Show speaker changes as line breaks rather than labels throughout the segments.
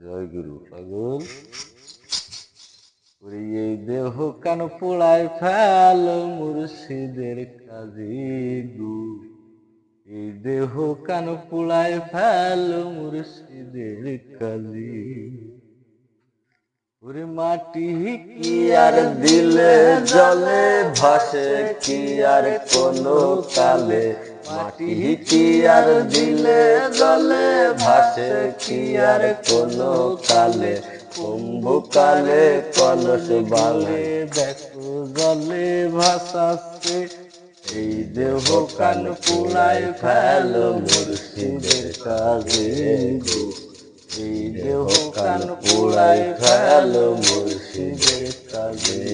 জয় গুরু। পাগল? এই দেহ কান পোড়ায় ফেল মুর্শিদের কাজী গু এই দেহ কান পোড়ায় ফেল মুর্শিদের কাজী ওরে মাটি কি আর দিলে জলে ভাসে, কি আর কোনো কালে মাটি কি আর দিলে জলে ভাসে কি আর কোনো কালে? কুম্ভ কালে কলস বালে দেখো জলে ভাসাচ্ছে। এই দেহ কান পুড়ায় ফেল মুর্শিদের কাজে এই দেহ কান পোড়ায় ফেল মুর্শিদের কাজে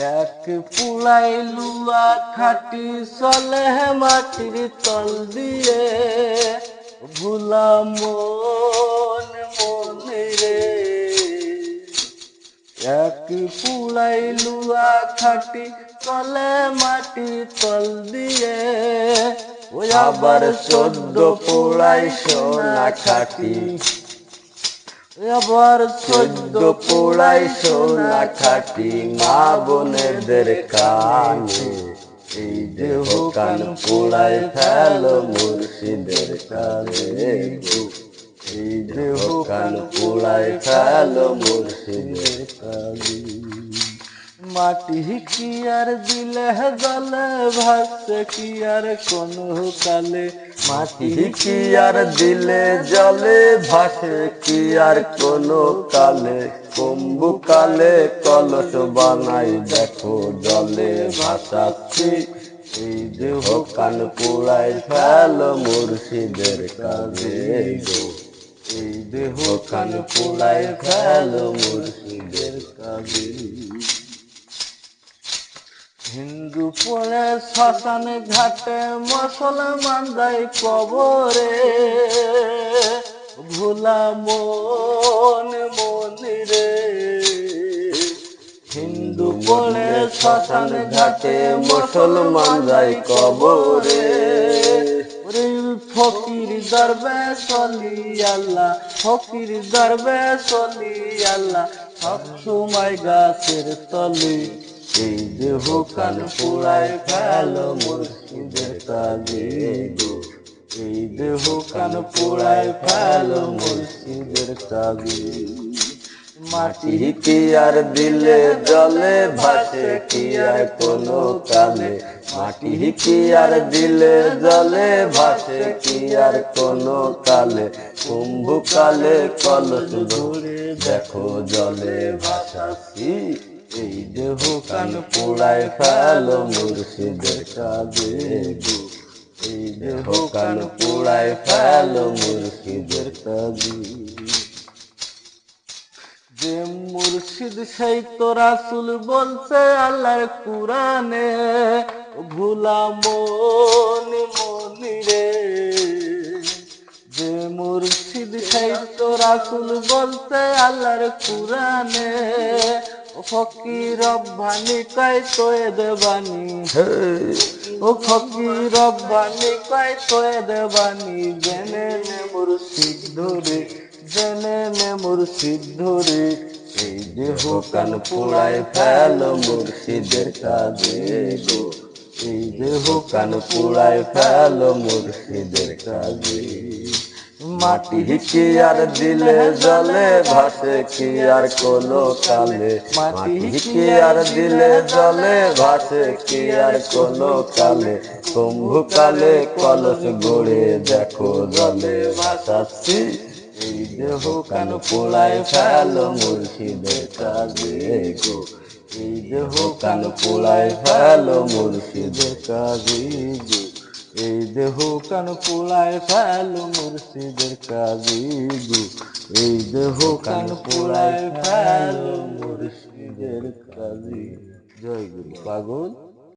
এক পুলাই লুয়া খাটি চলে মাটির তল দিয়ে। ভুলা রে। এক পুলাই লুয়া খাটি চলে মাটি তল দিয়ে। ওই আবার চোদ্দ পোড়াই সোনা খাটি। আবার চোদ্দ পোড়াই সোনা খাটি মা বোনেদের কানে। এই দেহ কান পোড়াই ফেল মুর্শিদের কানে। এই দেহ কান পোড়াই ফেল মুর্শিদের কানে। মাটি কি আর দিলে জলে ভাসছে কি আর কোন কালে মাটি কি আর দিলে জলে ভাসে? কি আর কোন কালে কুম্ভু কালে কলস বানাই, দেখো জলে ভাসাচ্ছি। এই দেহ কান পোড়াই ফেল মুর্শিদের কাজে এই দেহ কান পোড়াই ফেল মুর্শিদের কাজে। হিন্দু পড়ে শ্মশানে ঘাটে মুসলমান যায় কবরে। ভোলা মন মনিরে হিন্দু পড়ে শ্মশানে ঘাটে মুসলমান যায় কবরে। ফকির দরবে, সলি আল্লাহ, ফকির দরবে, সলি আল্লাহ, সব সময় গাছের তলি। এই দেহ কান পোড়ায় ফেল মুর্শিদের কাজে গো এই দেহ কান পোড়ায় ফেল মুর্শিদের কাজে মাটি কি আর দিলে জলে ভাসে, কি আর কোনো কালে মাটি আর দিলে জলে ভাসে, কি আর কোনো কালে? কুম্ভ কালে কলস ধরে দেখো জলে এই পোড়ায় কাজে এই পোড়ায় কাজে যে মুর্শিদ সেই তো রাসুল বলছে আল্লাহর কুরানে ভুলা মন রে যে মুর্শিদ সেই তো রাসুল বলছে আল্লাহর কুরানে ও ফকির রব্বানি কয় তোয়ে দেবানি। ও ফকির রব্বানি কয় তোয়ে দেবানি। জেনে নে মুর্শিদ ধরে, জেনে নে মুর্শিদ ধরে। এই দেহ কান পোড়ায় ফেল মুর্শিদের কাজে গো। এই দেহ কান পোড়ায় ফেল মুর্শিদের কাজে মাটি কি আর দিলে জলে? ভাসে কি আর কোনো কালে? মাটি কি আর দিলে জলে? ভাসে কি আর কোনো কালে? কুম্ভ কালে কলস গড়ে দেখো জলে। ভাসাচ্ছি, এই দেহ কান পোড়ায় ফেল মুর্শিদের কাজে গো। এই দেহ কান পোড়ায় ফেল মুর্শিদের কাজে গো। এই দেহ কান পোলায় ফেল মুর্শিদের কাজী গো। এই দেহ কান পোলায় ফেল মুর্শিদের কাজী। জয় গুরু। পাগল?